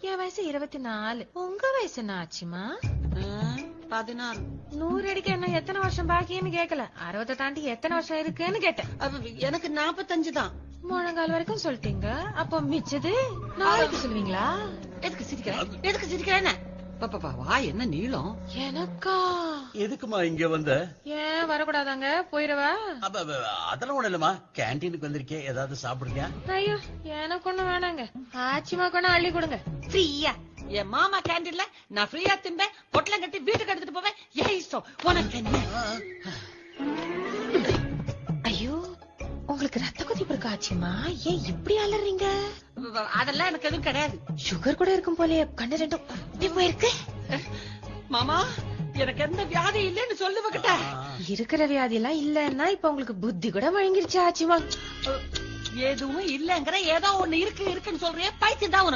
என் வயசு இருபத்தி நாலு. உங்க வயசு என்ன ஆச்சுமா? பதினாறு. நூறு அடிக்க என்ன எத்தனை வருஷம் பாக்கின்னு கேக்கல. அறுபத்தை தாண்டி எத்தனை வருஷம் இருக்குன்னு கேட்டேன். அப்ப எனக்கு நாப்பத்தஞ்சு தான். முழங்கால் வரைக்கும் சொல்லிட்டீங்க. அப்போ மிச்சது நாளைக்கு சொல்லுவீங்களா? எதுக்கு சிரிக்கிறேன் எதுக்கு சிரிக்கிறேன்னு பாப்பா வா என்ன நீளம்? எனக்கா? எதுக்குமா இங்க வந்த? வரக்கூடாதாங்க? போயிடவா அதெல்லாம் ஒண்ணு இல்லம்மா. கேன்டீனுக்கு வந்திருக்கேன் ஏதாவது சாப்பிடுறியா? ஐயோ எனக்கு ஒண்ணும் வேணாங்க. ஆச்சிமா கொண்டு அள்ளி கொடுங்க. ஃப்ரீயா? என் மாமா கேண்டீன்ல நான் ஃப்ரீயா திம்பேன் பொட்டலம் கட்டி வீட்டுக்கு எடுத்துட்டு போவேன். ஏன் இஷ்டம் உனக்கு என்ன? ஐயோ உங்களுக்கு ரத்த கொதிப்பு இருக்கா ஆச்சிமா ஏன் இப்படி அலறீங்க? அதெல்லாம் எனக்கு எதுவும் கிடையாது. சுகர் கூட இருக்கும் போலயே கண்ணு ரெண்டும். போயிருக்கு மாமா எனக்கு எந்த வியாதி இல்லைன்னு இருக்கிற வியாதி எல்லாம் இல்லன்னா இப்ப உங்களுக்கு புத்தி கூட வழங்கிருச்சு ஆச்சுமா. எதுவும் இல்லங்கிற ஏதோ ஒண்ணு இருக்கு இருக்குன்னு சொல்றியே பைத்தியம் தான் உனக்கு.